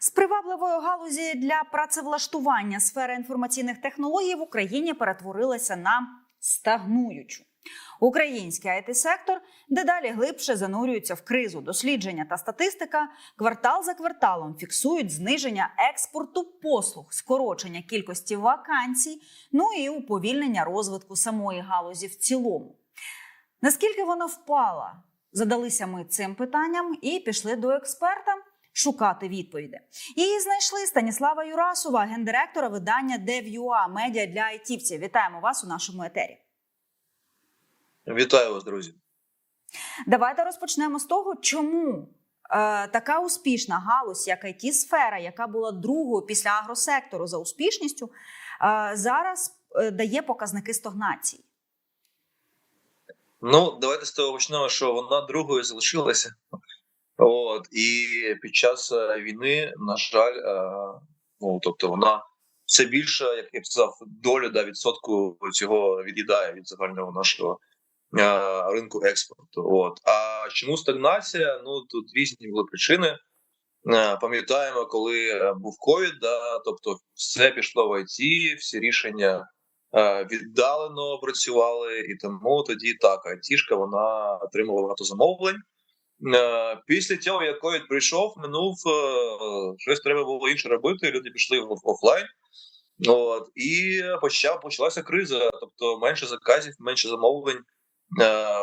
З привабливої галузі для працевлаштування сфера інформаційних технологій в Україні перетворилася на стагнуючу. Український it сектор дедалі глибше занурюється в кризу. Дослідження та статистика квартал за кварталом фіксують зниження експорту послуг, скорочення кількості вакансій, ну і уповільнення розвитку самої галузі в цілому. Наскільки вона впала? Задалися ми цим питанням і пішли до експерта шукати відповіді. Її знайшли Станіслава Юрасова, гендиректора видання DevUA медіа для айтівців. Вітаємо вас у нашому етері. Вітаю вас, друзі. Давайте розпочнемо з того, чому е, така успішна галузь, як it сфера яка була другою після агросектору за успішністю, е, зараз е, дає показники стагнації. Ну, давайте з того почнемо, що вона другою залишилася. От і під час е, війни, на жаль, е, ну тобто вона все більше, як я сказав, долю да, відсотку цього від'їдає від загального нашого е, ринку експорту. От а чому стагнація? Ну тут різні були причини. Пам'ятаємо, коли був ковід, да, тобто все пішло в ІТ, всі рішення віддалено працювали, і тому тоді так, айтішка вона отримала багато замовлень. Е, Після цього, як ковід прийшов, минув е, щось треба було інше робити. Люди пішли в офлайн. От і почав почалася криза, тобто менше заказів, менше замовлень е,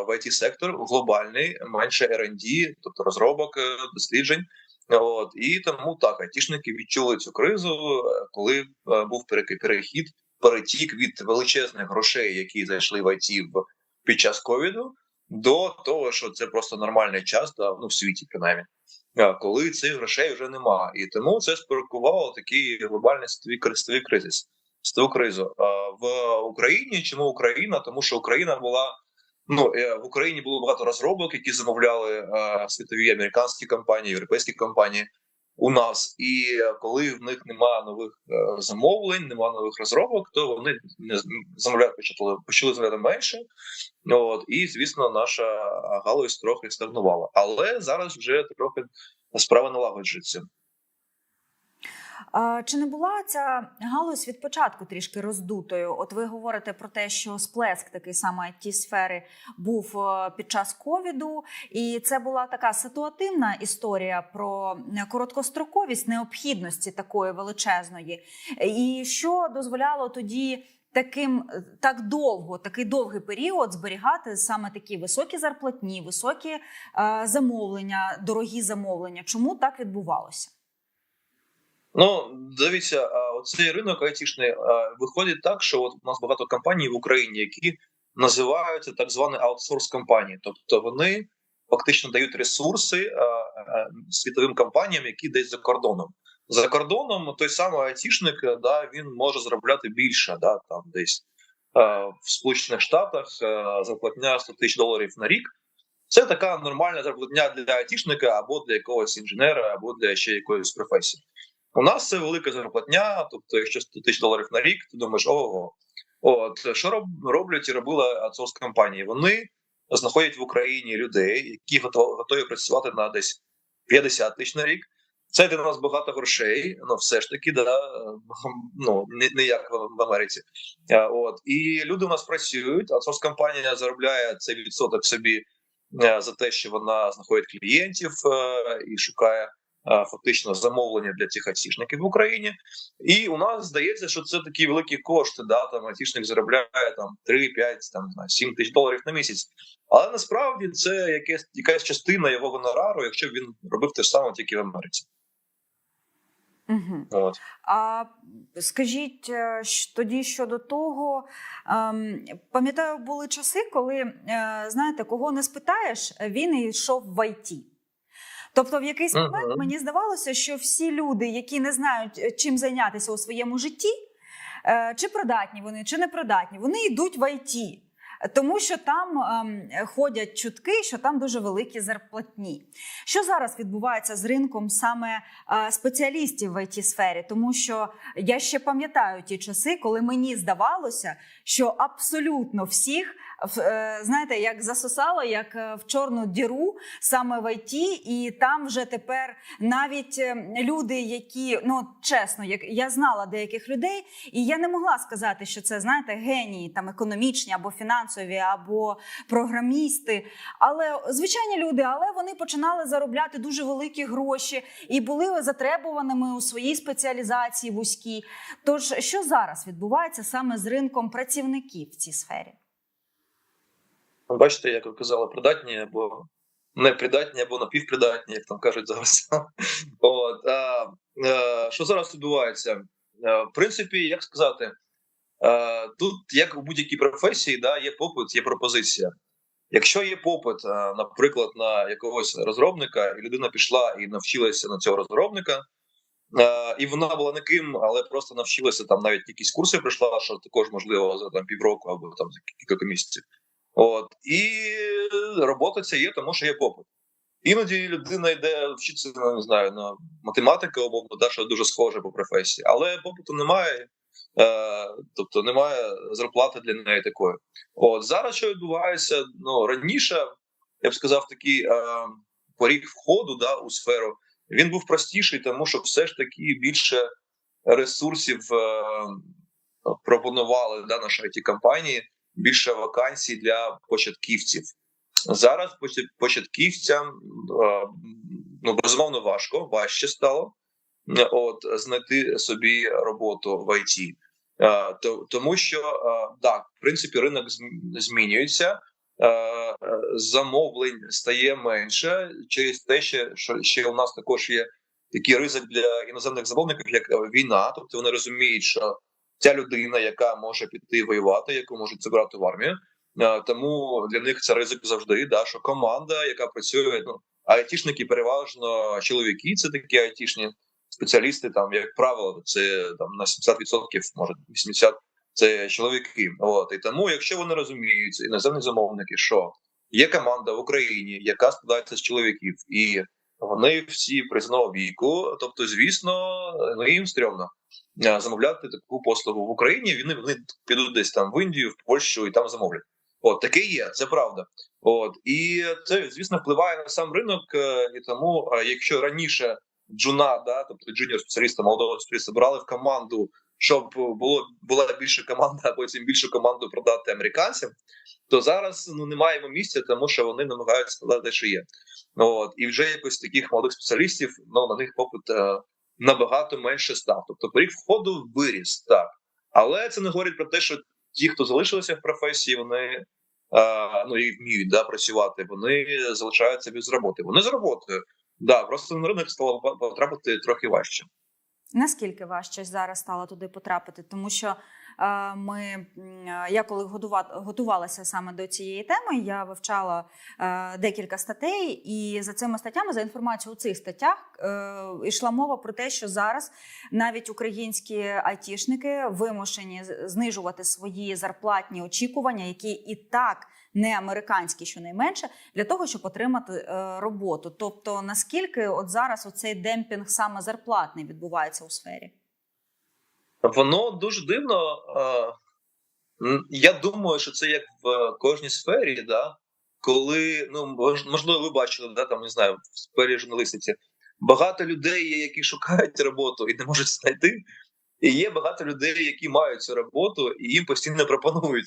в it сектор глобальний, менше R&D, тобто розробок е, досліджень. От і тому так айтішники відчули цю кризу, е, коли е, був перехід, перетік від величезних грошей, які зайшли в в під час ковіду, до того, що це просто нормальний час, ну в світі принаймні, коли цих грошей вже нема. І тому це спровокувало такий глобальний світовий кризис. Світову кризу в Україні. Чому Україна? Тому що Україна була ну е, в Україні було багато розробок, які замовляли світові американські компанії, європейські компанії у нас. І е, коли в них немає нових е, замовлень, немає нових розробок, то вони не замовляти почали почали замовляти менше. От і звісно, наша галузь трохи стагнувала. Але зараз вже трохи справа налагоджується. Чи не була ця галузь від початку трішки роздутою? От ви говорите про те, що сплеск такий саме ті сфери був е, під час ковіду, і це була така ситуативна історія про короткостроковість необхідності такої величезної, і що дозволяло тоді. Таким так довго, такий довгий період зберігати саме такі високі зарплатні, високі е, замовлення, дорогі замовлення. Чому так відбувалося? Ну, дивіться, а оцей ринок айтішний виходить так, що от у нас багато компаній в Україні, які називаються так звані аутсорс компанії, тобто вони фактично дають ресурси світовим компаніям, які десь за кордоном. За кордоном той самий айтішник, да, він може заробляти більше, да, там десь в Сполучених Штатах зарплатня 100 тисяч доларів на рік. Це така нормальна зарплатня для айтішника або для якогось інженера, або для ще якоїсь професії. У нас це велика зарплатня, тобто, якщо 100 тисяч доларів на рік, ти думаєш, ого. От що роб, роблять і робили аутсорс компанії? Вони знаходять в Україні людей, які готові, готові працювати на десь 50 тисяч на рік. Це для нас багато грошей, ну все ж таки, да, ну не, не як в Америці. От і люди у нас працюють. Аутсорс компанія заробляє цей відсоток собі е, за те, що вона знаходить клієнтів е, і шукає фактично замовлення для цих айтішників в Україні. І у нас здається, що це такі великі кошти. Да, там айтішник заробляє там 3, 5, там знаю, 7 тисяч доларів на місяць. Але насправді це якась якась частина його гонорару, якщо б він робив те ж саме тільки в Америці. Угу. От. А скажіть е, тоді щодо того, ем, пам'ятаю, були часи, коли е, знаєте, кого не спитаєш, він йшов в ІТ. Тобто, в якийсь момент мені здавалося, що всі люди, які не знають, е, чим зайнятися у своєму житті, е, чи придатні вони, чи не придатні, вони йдуть в ІТ. Тому що там ем, ходять чутки, що там дуже великі зарплатні. Що зараз відбувається з ринком саме е, спеціалістів в it сфері? Тому що я ще пам'ятаю ті часи, коли мені здавалося, що абсолютно всіх знаєте, як засосало, як е, в чорну діру саме в ІТ, і там вже тепер навіть е, люди, які ну чесно, як я знала деяких людей, і я не могла сказати, що це знаєте генії там економічні або фінансові, або програмісти. Але звичайні люди, але вони починали заробляти дуже великі гроші і були затребуваними у своїй спеціалізації вузькій. Тож що зараз відбувається саме з ринком працівників в цій сфері? Бачите, як ви казали, придатні або непридатні, або напівпридатні, як там кажуть зараз. От, а, е, що зараз відбувається? Е, В принципі, як сказати, е, тут, як у будь-якій професії, да, є попит, є пропозиція. Якщо є попит, наприклад, на якогось розробника, і людина пішла і навчилася на цього розробника, і вона була не ким, але просто навчилася там навіть якісь курси пройшла, що також можливо за там півроку або там за кілька місяців. От і робота ця є, тому що є попит. Іноді людина йде вчитися ну, не знаю на математику, умовно, да, що дуже схоже по професії, але попиту немає, е, тобто немає зарплати для неї такої. От зараз що відбувається? Ну раніше я б сказав, такий е, поріг входу да, у сферу він був простіший, тому що все ж таки більше ресурсів е, пропонували да, наші it компанії більше вакансій для початківців. Зараз початківцям е, ну безумовно важко, важче стало е, от знайти собі роботу в ІТ. Е, Тому що так, в принципі, ринок змінюється, замовлень стає менше через те, що ще у нас також є такий ризик для іноземних замовників, як війна. Тобто вони розуміють, що ця людина, яка може піти воювати, яку можуть забрати в армію. Е, Тому для них це ризик завжди. Да, що команда, яка працює, ну айтішники переважно чоловіки, це такі айтішні спеціалісти. Там, як правило, це там на 70%, може 80% це чоловіки. От і тому, якщо вони розуміють, іноземні замовники, що є команда в Україні, яка складається з чоловіків, і вони всі призовного віку, тобто, звісно, ну їм стрьомно е, замовляти таку послугу в Україні. Вони вони підуть десь там в Індію, в Польщу і там замовлять. От таке є, це правда. От і це звісно впливає на сам ринок. е, І тому, е, якщо раніше джуна, да, тобто джуніор спеціаліста, молодого спеціаліста брали в команду, щоб було була більша команда, а потім більшу команду продати американцям, то зараз ну немає йому місця, тому що вони намагаються складати, що є. От і вже якось таких молодих спеціалістів, ну на них попит е, набагато менше став. Тобто поріг входу виріс, так. Але це не говорить про те, що ті, хто залишилися в професії, вони е, ну і вміють да, працювати, вони залишаються без роботи. Вони з роботою. Да, просто на ринок стало потрапити трохи важче. Наскільки важче зараз стало туди потрапити? Тому що е, ми, е, я коли годува- готувалася саме до цієї теми, я вивчала е, декілька статей, і за цими статтями, за інформацією у цих статтях, йшла мова про те, що зараз навіть українські айтішники вимушені знижувати свої зарплатні очікування, які і так не американські, щонайменше, для того, щоб отримати е, роботу. Тобто, наскільки от зараз оцей демпінг саме зарплатний відбувається у сфері? Воно дуже дивно. Е, я думаю, що це як в кожній сфері, да, коли ну мож- можливо, ви бачили, да, там не знаю, в сфері журналістиці. Багато людей є, які шукають роботу і не можуть знайти. І є багато людей, які мають цю роботу, і їм постійно пропонують.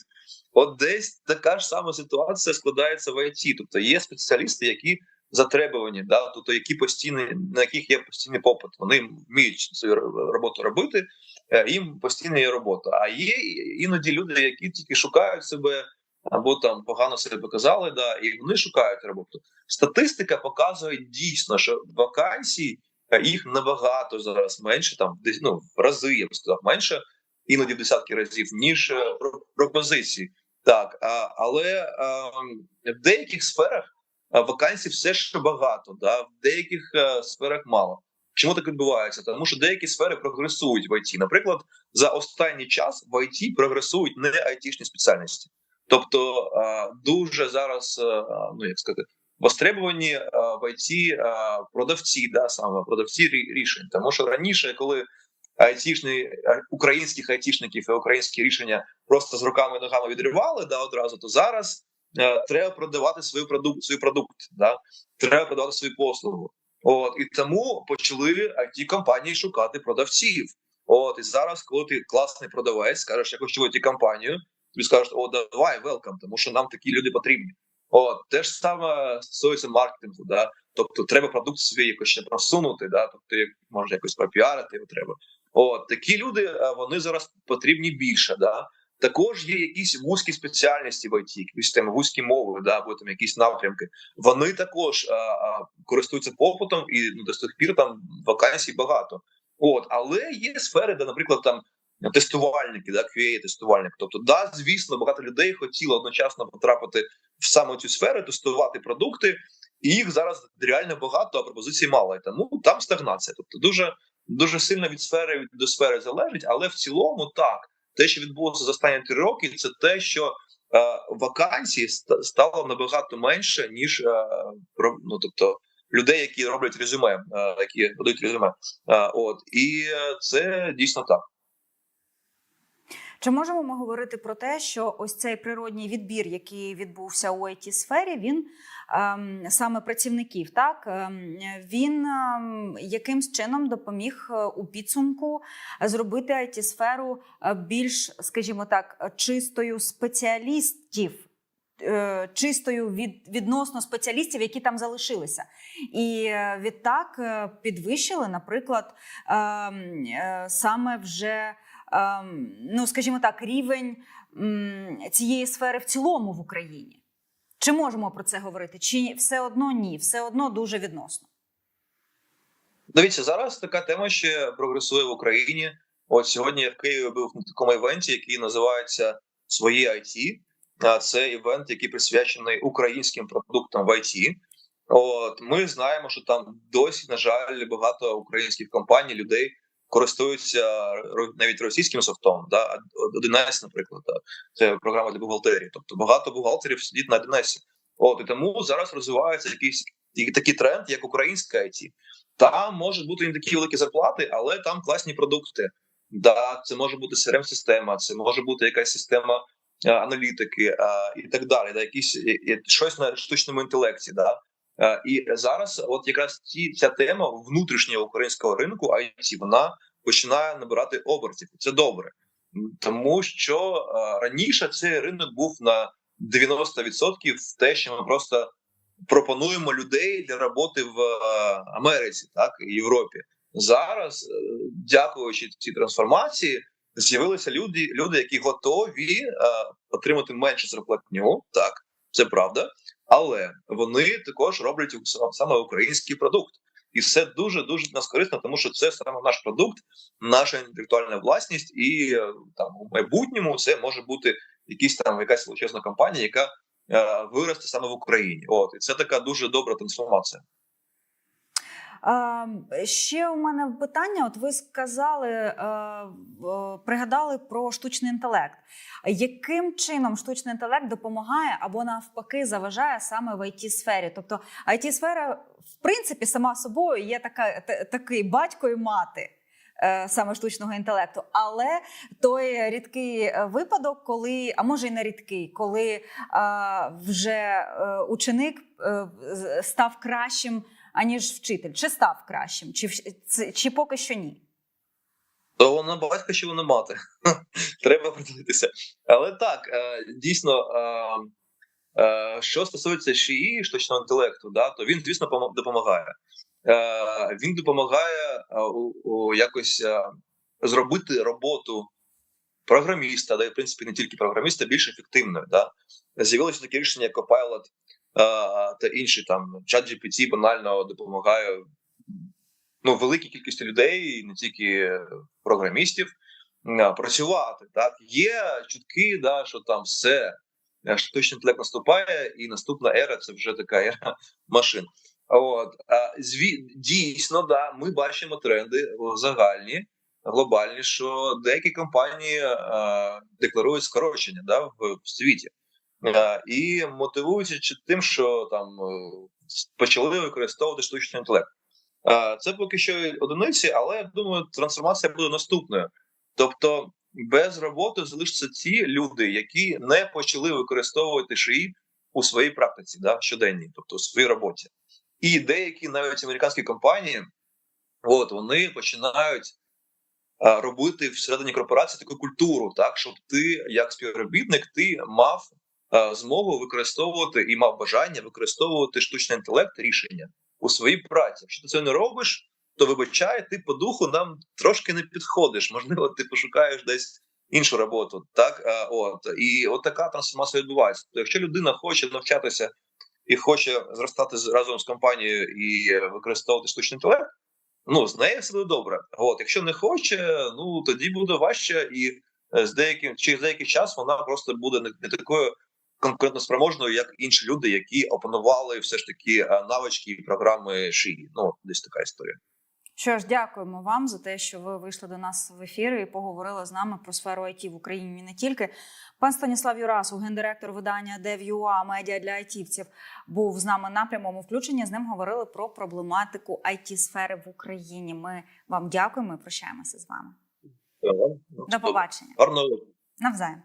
От десь така ж сама ситуація складається в ІТ. Тобто є спеціалісти, які затребувані, да, тобто які постійні, на яких є постійний попит. Вони вміють свою роботу робити, е, їм постійно є робота. А є іноді люди, які тільки шукають себе або там погано себе показали, да, і вони шукають роботу. Статистика показує дійсно, що вакансій їх набагато зараз менше, там десь ну в рази я б сказав, менше, іноді в десятки разів, ніж е, про- пропозицій. Так, а, але а, в деяких сферах а, вакансій все ще багато, да, в деяких е, сферах мало. Чому так відбувається? Тому що деякі сфери прогресують в ІТ. Наприклад, за останній час в ІТ прогресують не айтішні спеціальності. Тобто а, дуже зараз, а, ну як сказати, востребовані в ІТ а, продавці, да, саме продавці рі- рішень. Тому що раніше, коли айтішні українських айтішників і українські рішення просто з руками і ногами відривали да одразу. То зараз е, треба продавати свою продукт, свій продукт, да треба продавати свою послугу. От і тому почали it компанії шукати продавців. От і зараз, коли ти класний продавець, скажеш, я хочу вийти компанію, тобі скажуть, о, давай, велкам, тому що нам такі люди потрібні. От те ж саме стосується маркетингу, да. Тобто треба продукт свій якось ще просунути, да, тобто може якось пропіарити його треба. От такі люди е, вони зараз потрібні більше. Да. Також є якісь вузькі спеціальності в IT, якісь там вузькі мови, да, або там якісь напрямки. Вони також а, а, користуються попитом, і ну, до сих пір там вакансій багато. От, але є сфери, де, наприклад, там тестувальники, да, QA тестувальник. Тобто, да, звісно, багато людей хотіло одночасно потрапити в саме цю сферу, тестувати продукти, і їх зараз реально багато, а пропозицій мало. І тому там стагнація. Тобто, дуже дуже сильно від сфери до сфери залежить, але в цілому так. Те, що відбулося за останні три роки, це те, що е, вакансій стало набагато менше, ніж е, ну, тобто, людей, які роблять резюме, е, які подають резюме. Е, от і е, це дійсно так. Чи можемо ми говорити про те, що ось цей природній відбір, який відбувся у it сфері, він ем, саме працівників, так ем, він ем, якимсь чином допоміг е, у підсумку зробити it сферу більш, скажімо так, чистою спеціалістів. е, Чистою від відносно спеціалістів, які там залишилися, і е, відтак е, підвищили, наприклад, е, саме вже ну, скажімо так, рівень цієї сфери в цілому в Україні. Чи можемо про це говорити? Чи все одно ні? Все одно дуже відносно. Дивіться, зараз така тема ще прогресує в Україні. От сьогодні я в Києві був на такому івенті, який називається Свої IT. Це івент, який присвячений українським продуктам в IT. От ми знаємо, що там досі, на жаль, багато українських компаній, людей користуються навіть російським софтом. Да? 11, наприклад, да? це програма для бухгалтерії. Тобто багато бухгалтерів сидить на 11. От і тому зараз розвивається якийсь такий тренд, як українська IT. Там можуть бути не такі великі зарплати, але там класні продукти. Да, це може бути crm система це може бути якась система а, аналітики а, і так далі. Да, якісь і- і щось на штучному інтелекті. Да. А, і зараз, от якраз ці ця тема внутрішнього українського ринку IT, вона починає набирати обертів. Це добре, тому що раніше цей ринок був на 90% те, що ми просто пропонуємо людей для роботи в е, Америці, так і Європі. Зараз, е, дякуючи цій трансформації, з'явилися люди, люди, які готові е, отримати менше зарплатню. Так, це правда, але вони також роблять саме український продукт. І це дуже дуже нас корисно, тому що це саме наш продукт, наша інтелектуальна власність, і е, там у майбутньому це може бути якісь там якась величезна компанія, яка е, виросте саме в Україні. От і це така дуже добра трансформація. А, ще у мене питання: от ви сказали, е, е, пригадали про штучний інтелект. Яким чином штучний інтелект допомагає або навпаки заважає саме в it сфері? Тобто, it сфера в принципі сама собою є така та- такий батько і мати. е, Саме штучного інтелекту, але той рідкий випадок, коли, а може й не рідкий, коли а, вже ученик став кращим аніж вчитель, чи став кращим, чи, чи поки що ні. То вона батька чи вона мати. Треба придивитися. Але так, е, дійсно, е, е, що стосується ШІІ, штучного інтелекту, да, то він, звісно, допомагає. Він допомагає якось зробити роботу програміста, да, і в принципі не тільки програміста, більш ефективною. Да. З'явилося таке рішення, як Copilot та інші там ChatGPT банально допомагає ну, великій кількості людей, не тільки програмістів, е, працювати. Так є чутки, да, що там все е, штучний інтелект наступає, і наступна ера це вже така ера машин. От а, зві... дійсно, да, ми бачимо тренди загальні, глобальні, що деякі компанії е, декларують скорочення да, в світі. Е, і мотивуються тим, що там е, почали використовувати штучний інтелект. Е, Це поки що одиниці, але я думаю, трансформація буде наступною. Тобто, без роботи залишаться ті люди, які не почали використовувати шиї у своїй практиці, да, щоденній, тобто у своїй роботі. І деякі навіть американські компанії, от вони починають робити всередині корпорації таку культуру, так щоб ти, як співробітник, ти мав змогу використовувати і мав бажання використовувати штучний інтелект рішення у своїй праці. Якщо ти це не робиш, то вибачай, ти по духу нам трошки не підходиш. Можливо, ти пошукаєш десь іншу роботу. Так, от і от така трансформація відбувається. То якщо людина хоче навчатися і хоче зростати разом з компанією і е, використовувати штучний інтелект, ну з нею все добре. От, якщо не хоче, ну тоді буде важче, і е, з деяким через деякий час вона просто буде не такою конкурентоспроможною, як інші люди, які опанували все ж таки е, навички і програми шиї. Ну, десь така історія. Що ж, дякуємо вам за те, що ви вийшли до нас в ефір і поговорили з нами про сферу IT в Україні. і Не тільки пан Станіслав Юрасу, гендиректор видання DevUA медіа для айтівців, був з нами на прямому включенні. З ним говорили про проблематику it сфери в Україні. Ми вам дякуємо і прощаємося з вами. До побачення. Гарного Навзаєм.